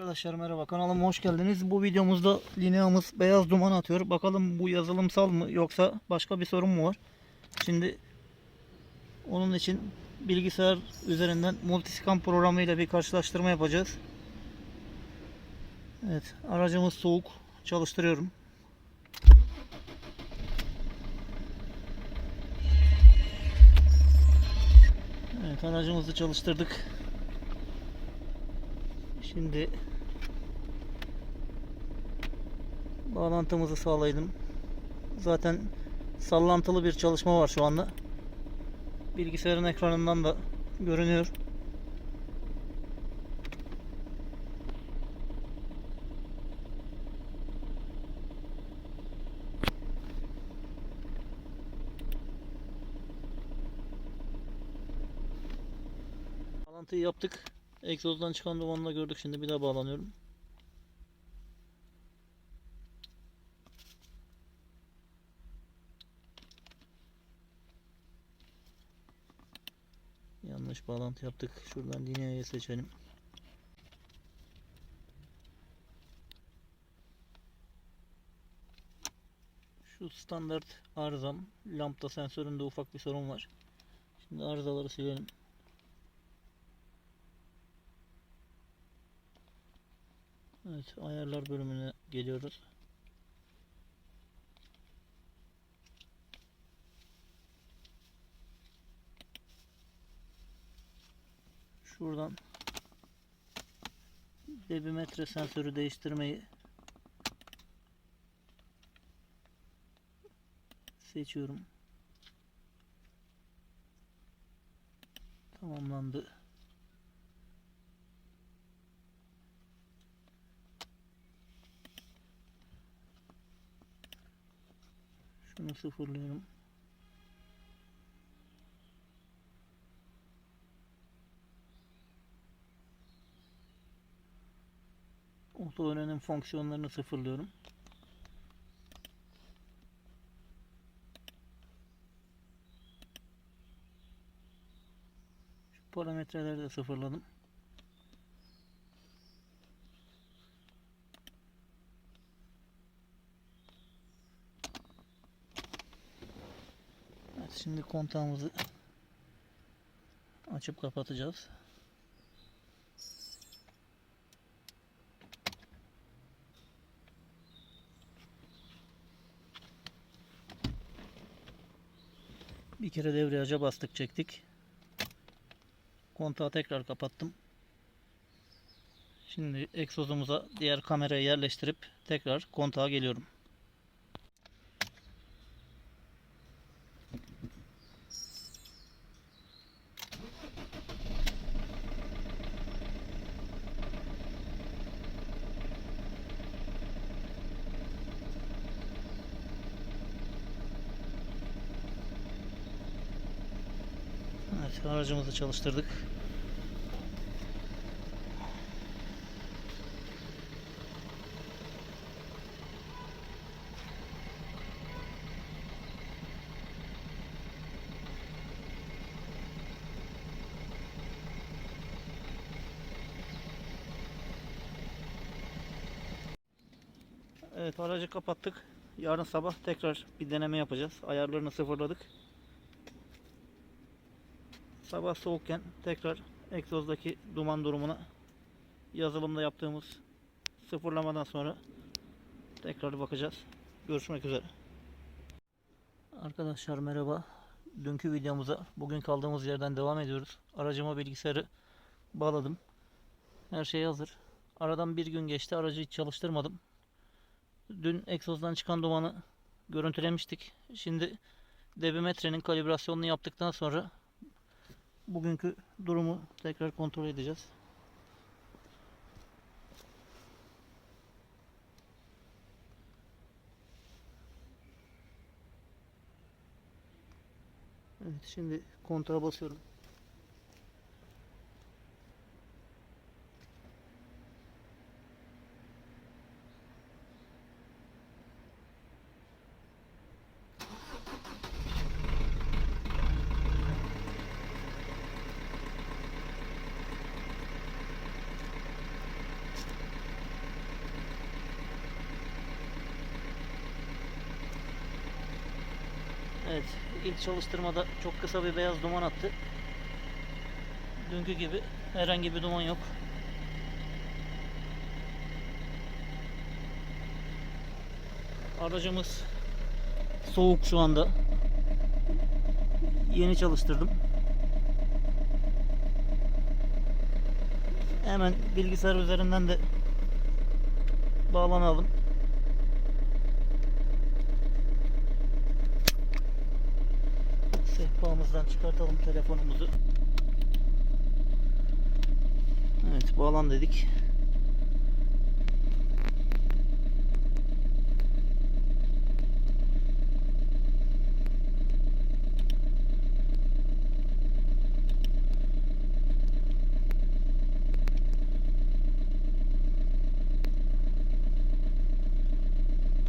Arkadaşlar merhaba kanalıma hoş geldiniz. Bu videomuzda lineamız beyaz duman atıyor. Bakalım bu yazılımsal mı yoksa başka bir sorun mu var? Şimdi onun için bilgisayar üzerinden multiscan programıyla bir karşılaştırma yapacağız. Evet aracımız soğuk çalıştırıyorum. Evet aracımızı çalıştırdık. Şimdi bağlantımızı sağlayalım. Zaten sallantılı bir çalışma var şu anda. Bilgisayarın ekranından da görünüyor. Bağlantıyı yaptık. Egzozdan çıkan dumanı da gördük. Şimdi bir daha bağlanıyorum. Yanlış bağlantı yaptık. Şuradan lineayı seçelim. Şu standart arızam. Lambda sensöründe ufak bir sorun var. Şimdi arızaları silelim. Evet, ayarlar bölümüne geliyoruz. Şuradan debimetre sensörü değiştirmeyi seçiyorum. Tamamlandı. Şunu sıfırlıyorum. Oto öğrenim fonksiyonlarını sıfırlıyorum. Şu parametreleri de sıfırladım. Şimdi kontağımızı açıp kapatacağız. Bir kere debriyaja bastık çektik. Kontağı tekrar kapattım. Şimdi egzozumuza diğer kamerayı yerleştirip tekrar kontağa geliyorum. Evet aracımızı çalıştırdık. Evet aracı kapattık. Yarın sabah tekrar bir deneme yapacağız. Ayarlarını sıfırladık. Sabah soğukken tekrar egzozdaki duman durumuna yazılımda yaptığımız sıfırlamadan sonra tekrar bakacağız. Görüşmek üzere. Arkadaşlar merhaba. Dünkü videomuza bugün kaldığımız yerden devam ediyoruz. Aracıma bilgisayarı bağladım. Her şey hazır. Aradan bir gün geçti. Aracı hiç çalıştırmadım. Dün egzozdan çıkan dumanı görüntülemiştik. Şimdi debimetrenin kalibrasyonunu yaptıktan sonra bugünkü durumu tekrar kontrol edeceğiz. Evet şimdi kontra basıyorum. Evet, ilk çalıştırmada çok kısa bir beyaz duman attı. Dünkü gibi herhangi bir duman yok. Aracımız soğuk şu anda. Yeni çalıştırdım. Hemen bilgisayar üzerinden de bağlanalım. Sehpamızdan çıkartalım telefonumuzu. Evet bağlan dedik.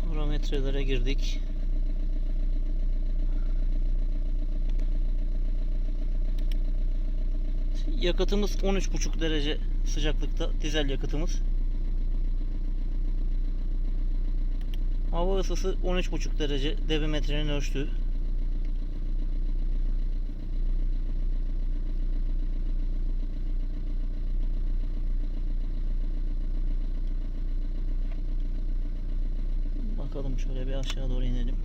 Parametrelere girdik. Yakıtımız 13,5 derece sıcaklıkta dizel yakıtımız. Hava ısısı 13,5 derece debimetrenin ölçtüğü. Bakalım şöyle bir aşağı doğru inelim.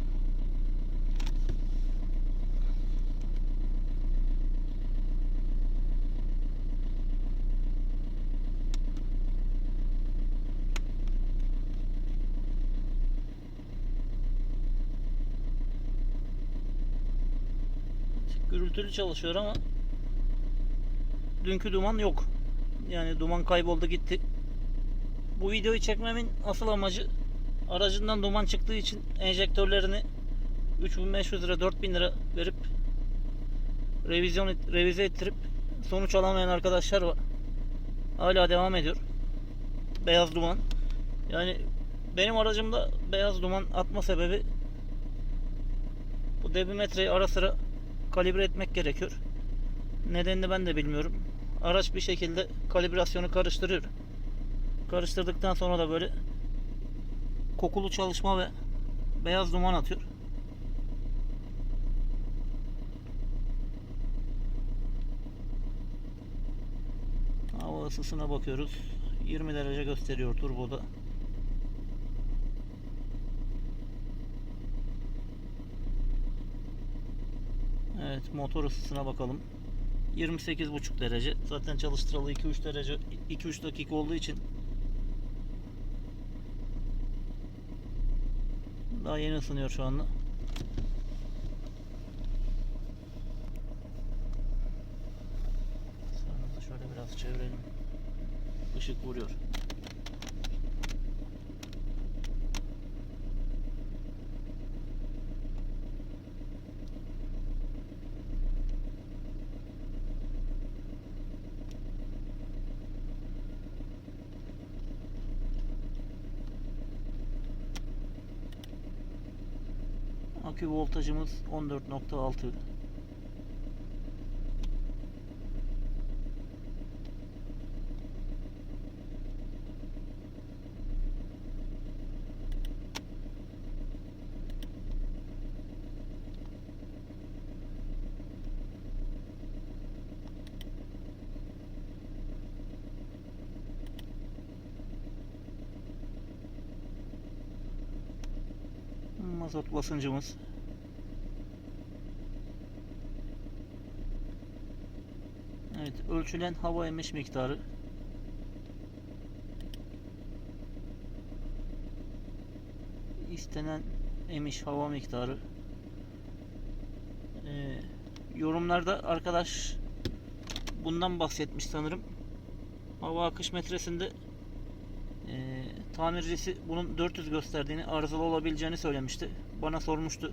Gürültülü çalışıyor ama dünkü duman yok. Yani duman kayboldu gitti. Bu videoyu çekmemin asıl amacı aracından duman çıktığı için enjektörlerini 3500 lira 4000 lira verip revizyon revize ettirip sonuç alamayan arkadaşlar var. Hala devam ediyor. Beyaz duman. Yani benim aracımda beyaz duman atma sebebi bu debimetreyi ara sıra kalibre etmek gerekiyor. Nedenini ben de bilmiyorum. Araç bir şekilde kalibrasyonu karıştırıyor. Karıştırdıktan sonra da böyle kokulu çalışma ve beyaz duman atıyor. Hava ısısına bakıyoruz. 20 derece gösteriyor turboda. Evet motor ısısına bakalım. 28,5 derece. Zaten çalıştıralı 2-3 derece 2-3 dakika olduğu için daha yeni ısınıyor şu anda. Şöyle biraz çevirelim. Işık vuruyor. Akü voltajımız 14.6. Mazot basıncımız Evet, ölçülen hava emiş miktarı. İstenen emiş hava miktarı. Ee, yorumlarda arkadaş bundan bahsetmiş sanırım. Hava akış metresinde ee, tamircisi bunun 400 gösterdiğini arızalı olabileceğini söylemişti. Bana sormuştu.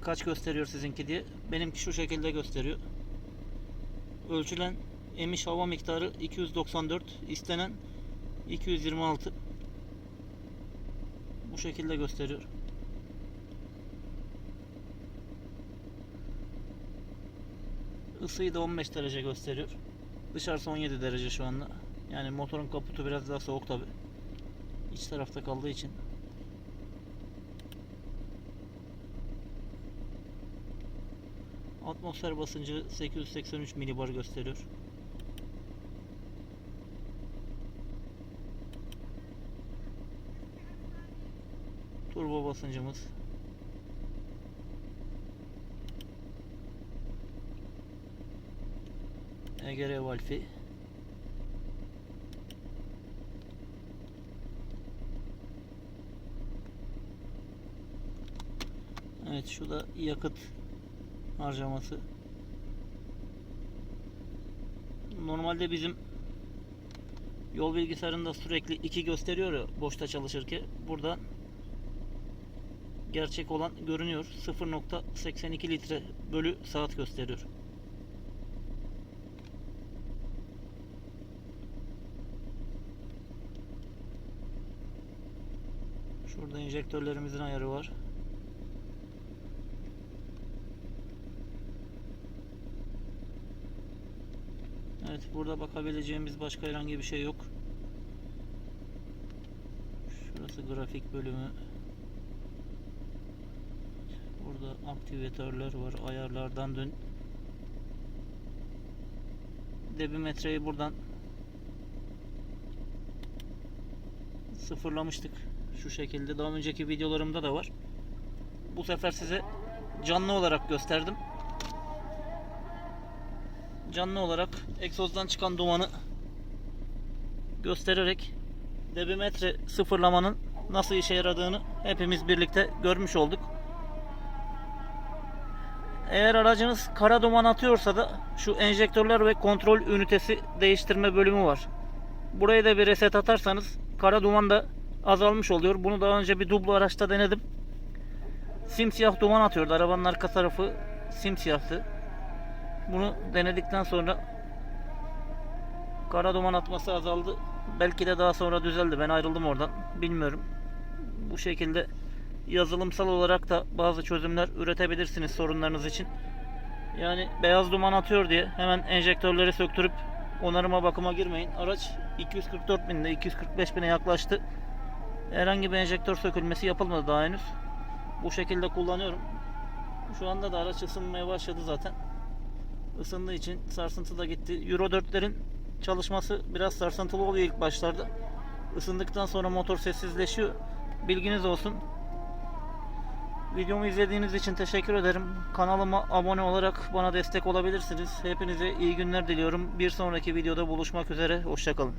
Kaç gösteriyor sizinki diye. Benimki şu şekilde gösteriyor ölçülen emiş hava miktarı 294 istenen 226 bu şekilde gösteriyor ısıyı da 15 derece gösteriyor. Dışarısı 17 derece şu anda. Yani motorun kaputu biraz daha soğuk tabi iç tarafta kaldığı için Atmosfer basıncı 883 milibar gösteriyor. Turbo basıncımız EGR valfi Evet şu da yakıt harcaması. Normalde bizim yol bilgisayarında sürekli 2 gösteriyor ya boşta çalışırken. Burada gerçek olan görünüyor. 0.82 litre bölü saat gösteriyor. Şurada enjektörlerimizin ayarı var. Evet burada bakabileceğimiz başka herhangi bir şey yok. Şurası grafik bölümü. Burada aktivatörler var. Ayarlardan dön. Debimetreyi buradan sıfırlamıştık. Şu şekilde. Daha önceki videolarımda da var. Bu sefer size canlı olarak gösterdim canlı olarak egzozdan çıkan dumanı göstererek debimetre sıfırlamanın nasıl işe yaradığını hepimiz birlikte görmüş olduk. Eğer aracınız kara duman atıyorsa da şu enjektörler ve kontrol ünitesi değiştirme bölümü var. Buraya da bir reset atarsanız kara duman da azalmış oluyor. Bunu daha önce bir dublo araçta denedim. Simsiyah duman atıyordu. Arabanın arka tarafı simsiyahtı. Bunu denedikten sonra kara duman atması azaldı. Belki de daha sonra düzeldi. Ben ayrıldım oradan. Bilmiyorum. Bu şekilde yazılımsal olarak da bazı çözümler üretebilirsiniz sorunlarınız için. Yani beyaz duman atıyor diye hemen enjektörleri söktürüp onarıma bakıma girmeyin. Araç 244 binde 245 bine yaklaştı. Herhangi bir enjektör sökülmesi yapılmadı daha henüz. Bu şekilde kullanıyorum. Şu anda da araç ısınmaya başladı zaten ısındığı için sarsıntı da gitti. Euro 4'lerin çalışması biraz sarsıntılı oluyor ilk başlarda. Isındıktan sonra motor sessizleşiyor. Bilginiz olsun. Videomu izlediğiniz için teşekkür ederim. Kanalıma abone olarak bana destek olabilirsiniz. Hepinize iyi günler diliyorum. Bir sonraki videoda buluşmak üzere. Hoşçakalın.